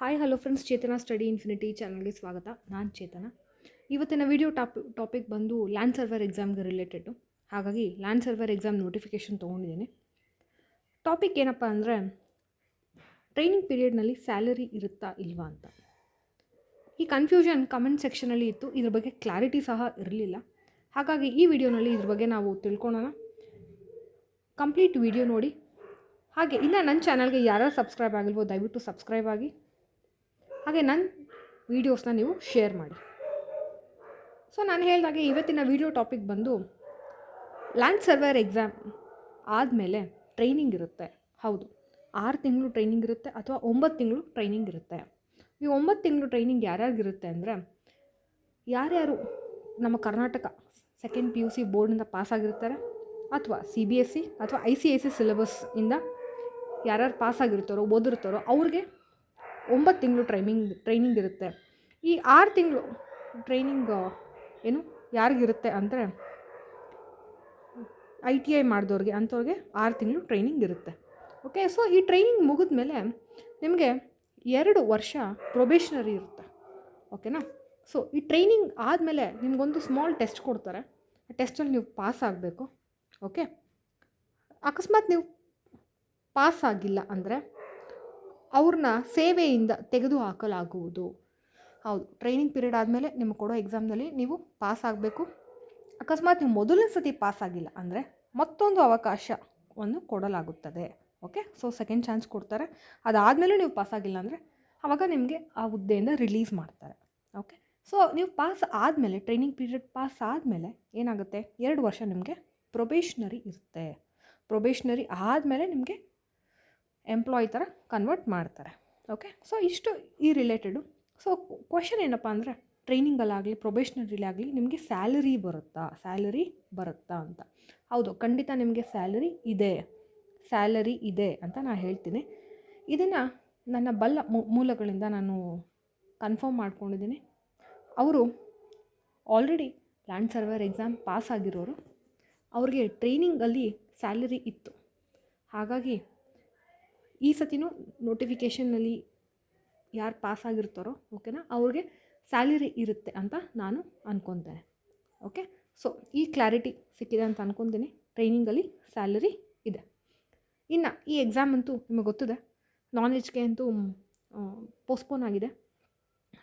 Hi hello friends Chetana study infinity ಚಾನಲ್ಗೆ ಸ್ವಾಗತ. ನಾನು ಚೇತನ. ಇವತ್ತಿನ ವಿಡಿಯೋ ಟಾಪ್ ಟಾಪಿಕ್ ಬಂದು ಲ್ಯಾಂಡ್ ಸರ್ವರ್ ಎಕ್ಸಾಮ್ಗೆ ರಿಲೇಟೆಡು ಹಾಗಾಗಿ ಲ್ಯಾಂಡ್ ಸರ್ವರ್ ಎಕ್ಸಾಮ್ ನೋಟಿಫಿಕೇಷನ್ ತೊಗೊಂಡಿದ್ದೀನಿ. ಟಾಪಿಕ್ ಏನಪ್ಪ ಅಂದರೆ ಟ್ರೈನಿಂಗ್ ಪೀರಿಯಡ್ನಲ್ಲಿ ಸ್ಯಾಲರಿ ಇರುತ್ತಾ ಇಲ್ವಾ ಅಂತ. ಈ ಕನ್ಫ್ಯೂಷನ್ ಕಮೆಂಟ್ ಸೆಕ್ಷನಲ್ಲಿ ಇತ್ತು. ಇದ್ರ ಬಗ್ಗೆ ಕ್ಲಾರಿಟಿ ಸಹ ಇರಲಿಲ್ಲ. ಹಾಗಾಗಿ ಈ ವಿಡಿಯೋನಲ್ಲಿ ಇದ್ರ ಬಗ್ಗೆ ನಾವು ತಿಳ್ಕೊಳ್ಳೋಣ ಕಂಪ್ಲೀಟ್ ವಿಡಿಯೋ ನೋಡಿ. ಹಾಗೆ ಇನ್ನು ನನ್ನ ಚಾನಲ್ಗೆ ಯಾರು ಸಬ್ಸ್ಕ್ರೈಬ್ ಆಗಿಲ್ವೋ ದಯವಿಟ್ಟು ಸಬ್ಸ್ಕ್ರೈಬ್ ಆಗಿ. ಹಾಗೆ ನನ್ನ ವೀಡಿಯೋಸ್ನ ನೀವು ಶೇರ್ ಮಾಡಿ. ಸೊ ನಾನು ಹೇಳಿದಾಗೆ ಇವತ್ತಿನ ವೀಡಿಯೋ ಟಾಪಿಕ್ ಬಂದು ಲ್ಯಾಂಡ್ ಸರ್ವರ್ ಎಕ್ಸಾಮ್ ಆದಮೇಲೆ ಟ್ರೈನಿಂಗ್ ಇರುತ್ತೆ. ಹೌದು. ಆರು ತಿಂಗಳು ಟ್ರೈನಿಂಗ್ ಇರುತ್ತೆ ಅಥವಾ ಒಂಬತ್ತು ತಿಂಗಳು ಟ್ರೈನಿಂಗ್ ಇರುತ್ತೆ. ಈ ಒಂಬತ್ತು ತಿಂಗಳು ಟ್ರೈನಿಂಗ್ ಯಾರ್ಯಾರಿಗಿರುತ್ತೆ ಅಂದರೆ ಯಾರ್ಯಾರು ನಮ್ಮ Karnataka second P U C ಬೋರ್ಡಿಂದ ಪಾಸಾಗಿರ್ತಾರೆ ಅಥವಾ ಸಿ ಬಿ ಎಸ್ ಸಿ ಅಥವಾ I C I C syllabus ಇಂದ ಯಾರ್ಯಾರು ಪಾಸಾಗಿರ್ತಾರೋ ಓದಿರ್ತಾರೋ ಅವ್ರಿಗೆ ಒಂಬತ್ತು ತಿಂಗಳು ಟ್ರೈನಿಂಗ್ ಟ್ರೈನಿಂಗ್ ಇರುತ್ತೆ. ಈ ಆರು ತಿಂಗಳು ಟ್ರೈನಿಂಗ್ ಏನು, ಯಾರಿಗಿರುತ್ತೆ ಅಂದರೆ ಐ ಟಿ ಐ ಮಾಡಿದವ್ರಿಗೆ, ಅಂಥವ್ರಿಗೆ ಆರು ತಿಂಗಳು ಟ್ರೈನಿಂಗ್ ಇರುತ್ತೆ. ಓಕೆ ಸೊ ಈ ಟ್ರೈನಿಂಗ್ ಮುಗಿದ ಮೇಲೆ ನಿಮಗೆ ಎರಡು ವರ್ಷ ಪ್ರೊಬೇಷನರಿ ಇರುತ್ತೆ. ಓಕೆನಾ ಸೊ ಈ ಟ್ರೈನಿಂಗ್ ಆದಮೇಲೆ ನಿಮಗೊಂದು ಸ್ಮಾಲ್ ಟೆಸ್ಟ್ ಕೊಡ್ತಾರೆ. ಆ ಟೆಸ್ಟಲ್ಲಿ ನೀವು ಪಾಸ್ ಆಗಬೇಕು. ಓಕೆ ಅಕಸ್ಮಾತ್ ನೀವು ಪಾಸ್ ಆಗಿಲ್ಲ ಅಂದರೆ ಅವ್ರನ್ನ ಸೇವೆಯಿಂದ ತೆಗೆದು ಹಾಕಲಾಗುವುದು ಹೌದು ಟ್ರೈನಿಂಗ್ ಪೀರಿಯಡ್ ಆದಮೇಲೆ ನಿಮಗೆ ಕೊಡೋ ಎಕ್ಸಾಮ್ನಲ್ಲಿ ನೀವು ಪಾಸ್ ಆಗಬೇಕು. ಅಕಸ್ಮಾತ್ ನೀವು ಮೊದಲನೇ ಸತಿ ಪಾಸ್ ಆಗಿಲ್ಲ ಅಂದರೆ ಮತ್ತೊಂದು ಅವಕಾಶವನ್ನು ಕೊಡಲಾಗುತ್ತದೆ. ಓಕೆ ಸೊ ಸೆಕೆಂಡ್ ಚಾನ್ಸ್ ಕೊಡ್ತಾರೆ. ಅದಾದಮೇಲೂ ನೀವು ಪಾಸ್ ಆಗಿಲ್ಲ ಅಂದರೆ ಆವಾಗ ನಿಮಗೆ ಆ ಹುದ್ದೆಯಿಂದ ರಿಲೀಸ್ ಮಾಡ್ತಾರೆ. ಓಕೆ ಸೊ ನೀವು ಪಾಸ್ ಆದಮೇಲೆ ಟ್ರೈನಿಂಗ್ ಪೀರಿಯಡ್ ಪಾಸ್ ಆದಮೇಲೆ ಏನಾಗುತ್ತೆ? ಎರಡು ವರ್ಷ ನಿಮಗೆ ಪ್ರೊಬೇಷ್ನರಿ ಇರುತ್ತೆ. ಪ್ರೊಬೇಷ್ನರಿ ಆದಮೇಲೆ ನಿಮಗೆ ಎಂಪ್ಲಾಯ್ ಥರ ಕನ್ವರ್ಟ್ ಮಾಡ್ತಾರೆ. ಓಕೆ ಸೊ ಇಷ್ಟು ಈ ರಿಲೇಟೆಡು ಸೊ ಕ್ವಶನ್ ಏನಪ್ಪ ಅಂದರೆ ಟ್ರೈನಿಂಗಲ್ಲಾಗಲಿ ಪ್ರೊಬೇಷನರಿಲಾಗಲಿ ನಿಮಗೆ ಸ್ಯಾಲರಿ ಬರುತ್ತಾ? ಸ್ಯಾಲರಿ ಬರುತ್ತಾ ಅಂತ. ಹೌದು, ಖಂಡಿತ ನಿಮಗೆ ಸ್ಯಾಲರಿ ಇದೆ. ಸ್ಯಾಲರಿ ಇದೆ ಅಂತ ನಾನು ಹೇಳ್ತೀನಿ. ಇದನ್ನು ನನ್ನ ಬಲ್ಲ ಮೂಲಗಳಿಂದ ನಾನು ಕನ್ಫರ್ಮ್ ಮಾಡ್ಕೊಂಡಿದ್ದೀನಿ. ಅವರು already land surveyor exam pass ಆಗಿರೋರು, ಅವ್ರಿಗೆ ಟ್ರೈನಿಂಗಲ್ಲಿ ಸ್ಯಾಲರಿ ಇತ್ತು. ಹಾಗಾಗಿ ಈ ಸತಿನೂ ನೋಟಿಫಿಕೇಷನ್ನಲ್ಲಿ ಯಾರು ಪಾಸ್ ಆಗಿರ್ತಾರೋ ಓಕೆನಾ ಅವ್ರಿಗೆ ಸ್ಯಾಲರಿ ಇರುತ್ತೆ ಅಂತ ನಾನು ಅಂದ್ಕೊತೇನೆ ಓಕೆ ಸೊ ಈ ಕ್ಲಾರಿಟಿ ಸಿಕ್ಕಿದೆ ಅಂತ ಅಂದ್ಕೊತೀನಿ ಟ್ರೈನಿಂಗಲ್ಲಿ ಸ್ಯಾಲರಿ ಇದೆ. ಇನ್ನು, ಈ ಎಕ್ಸಾಮ್ ಅಂತೂ ನಿಮಗೆ ಗೊತ್ತಿದೆ ನಾನ್ ವೆಜ್ಗೆ ಅಂತೂ ಪೋಸ್ಟ್ಪೋನ್ ಆಗಿದೆ.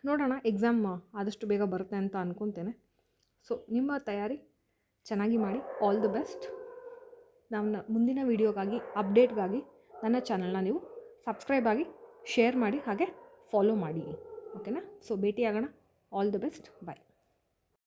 ನೋಡೋಣ ಎಕ್ಸಾಮ್ ಆದಷ್ಟು ಬೇಗ ಬರುತ್ತೆ ಅಂತ ಅಂದ್ಕೊತೇನೆ ಸೊ ನಿಮ್ಮ ತಯಾರಿ ಚೆನ್ನಾಗಿ ಮಾಡಿ ಆಲ್ ದಿ ಬೆಸ್ಟ್ ನಮ್ಮ ಮುಂದಿನ ವೀಡಿಯೋಗಾಗಿ ಅಪ್ಡೇಟ್ಗಾಗಿ ನನ್ನ ಚಾನಲ್ನ ನೀವು ಸಬ್ಸ್ಕ್ರೈಬ್ ಆಗಿ ಶೇರ್ ಮಾಡಿ ಹಾಗೆ ಫಾಲೋ ಮಾಡಿ. ಓಕೆನಾ? ಸೊ ಭೇಟಿಯಾಗೋಣ. All the best bye